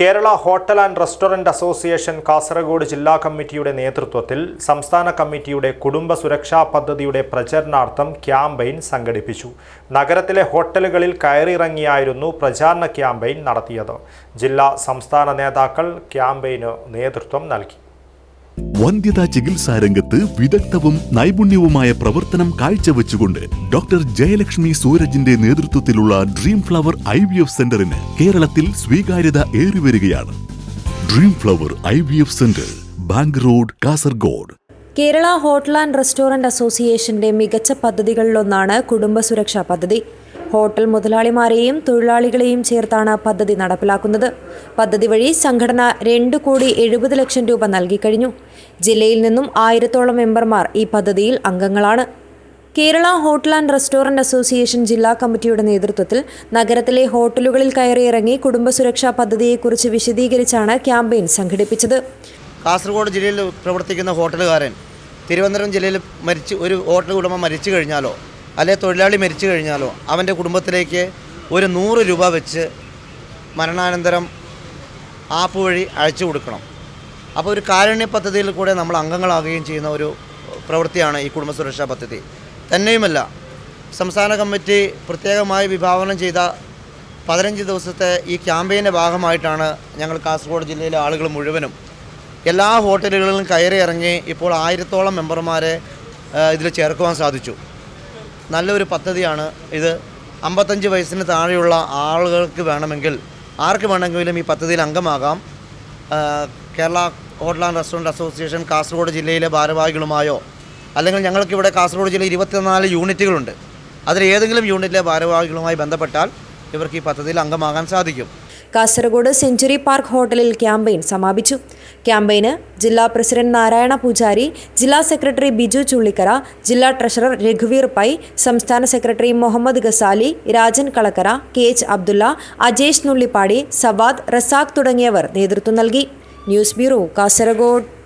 Kerala hotel and restaurant association Kasaragod ജില്ലാ കമ്മിറ്റിയുടെ നേതൃത്വത്തിൽ സംസ്ഥാന കമ്മിറ്റിയുടെ കുടുംബ സുരക്ഷാ പദ്ധതിയുടെ പ്രചരണാർത്ഥം ക്യാമ്പയിൻ സംഘടിപ്പിച്ചു. നഗരത്തിലെ ഹോട്ടലുകളിൽ കയറിയിറങ്ങിയായിരുന്നു പ്രചാരണ ക്യാമ്പയിൻ നടത്തിയത്. ജില്ലാ സംസ്ഥാന നേതാക്കൾ ക്യാമ്പയിന് നേതൃത്വം നൽകി. വന്ധ്യതാ ചികിത്സാ രംഗത്ത് വിദഗ്ധവും നൈപുണ്യവുമായ പ്രവർത്തനം കാഴ്ചവെച്ചുകൊണ്ട് ഡോക്ടർ ജയലക്ഷ്മി സൂരജിന്റെ നേതൃത്വത്തിലുള്ള dream flower I V F സെന്ററിന് കേരളത്തിൽ സ്വീകാര്യത ഏറിവരികയാണ് dream flower I V F centre bank road Kasaragod. Kerala hotel and restaurant അസോസിയേഷന്റെ മികച്ച പദ്ധതികളിലൊന്നാണ് കുടുംബ സുരക്ഷാ പദ്ധതി. ഹോട്ടൽ മുതലാളിമാരെയും തൊഴിലാളികളെയും ചേർത്താണ് പദ്ധതി നടപ്പിലാക്കുന്നത്. പദ്ധതി വഴി സംഘടന രണ്ട് കോടി എഴുപത് ലക്ഷം രൂപ നൽകിക്കഴിഞ്ഞു ജില്ലയിൽ നിന്നും ആയിരത്തോളം മെമ്പർമാർ ഈ പദ്ധതിയിൽ അംഗങ്ങളാണ്. Kerala hotel and restaurant association ജില്ലാ കമ്മിറ്റിയുടെ നേതൃത്വത്തിൽ നഗരത്തിലെ ഹോട്ടലുകളിൽ കയറിയിറങ്ങി കുടുംബ സുരക്ഷാ പദ്ധതിയെക്കുറിച്ച് വിശദീകരിച്ചാണ് ക്യാമ്പയിൻ സംഘടിപ്പിച്ചത്. കാസർഗോഡ് ജില്ലയിൽ പ്രവർത്തിക്കുന്ന ഹോട്ടലുകാരൻ തിരുവനന്തപുരം ജില്ലയിൽ മരിച്ച് ഒരു ഹോട്ടൽ ഉടമ മരിച്ചു കഴിഞ്ഞാലോ അല്ലെ തൊഴിലാളി മരിച്ചു കഴിഞ്ഞാലോ അവന്റെ കുടുംബത്തിലേക്ക് ഒരു നൂറ് രൂപ വെച്ച് മരണാനന്തരം ആപ്പ് വഴി അയച്ചു കൊടുക്കണം. അപ്പോൾ ഒരു കാരുണ്യ പദ്ധതിയിൽ കൂടെ നമ്മൾ അംഗങ്ങളാകുകയും ചെയ്യുന്ന ഒരു പ്രവൃത്തിയാണ് ഈ കുടുംബ സുരക്ഷാ പദ്ധതി. തന്നെയുമല്ല സംസ്ഥാന കമ്മിറ്റി പ്രത്യേകമായി വിഭാവനം ചെയ്ത പതിനഞ്ച് ദിവസത്തെ ഈ ക്യാമ്പയിന്റെ ഭാഗമായിട്ടാണ് ഞങ്ങൾ കാസർഗോഡ് ജില്ലയിലെ ആളുകൾ മുഴുവനും എല്ലാ ഹോട്ടലുകളിലും കയറി ഇറങ്ങി ഇപ്പോൾ ആയിരത്തോളം മെമ്പർമാരെ ഇതിൽ ചേർക്കുവാൻ സാധിച്ചു. നല്ലൊരു പദ്ധതിയാണ് ഇത്. അമ്പത്തഞ്ച് വയസ്സിന് താഴെയുള്ള ആളുകൾക്ക് വേണമെങ്കിൽ ആർക്ക് വേണമെങ്കിലും ഈ പദ്ധതിയിൽ അംഗമാകാം. Kerala hotel and restaurant association Kasaragod ജില്ലയിലെ ഭാരവാഹികളുമായോ അല്ലെങ്കിൽ ഞങ്ങൾക്കിവിടെ കാസർഗോഡ് ജില്ലയിൽ ഇരുപത്തിനാല് യൂണിറ്റുകളുണ്ട്. അതിൽ ഏതെങ്കിലും യൂണിറ്റിലെ ഭാരവാഹികളുമായി ബന്ധപ്പെട്ടാൽ ഇവർക്ക് ഈ പദ്ധതിയിൽ അംഗമാകാൻ സാധിക്കും. കാസർഗോഡ് സെഞ്ചുറി പാർക്ക് ഹോട്ടലിൽ ക്യാമ്പയിൻ സമാപിച്ചു. ക്യാമ്പയിന് ജില്ലാ പ്രസിഡന്റ് നാരായണ പൂജാരി ജില്ലാ സെക്രട്ടറി ബിജു ചുള്ളിക്കര ജില്ലാ ട്രഷറർ രഘുവീർ പൈ സംസ്ഥാന secretary Muhammad Ghazali Rajan Kalakkara K H Abdulla Ajesh Nullippadi Sawad Razak തുടങ്ങിയവർ നേതൃത്വം നൽകി. News bureau Kasaragod.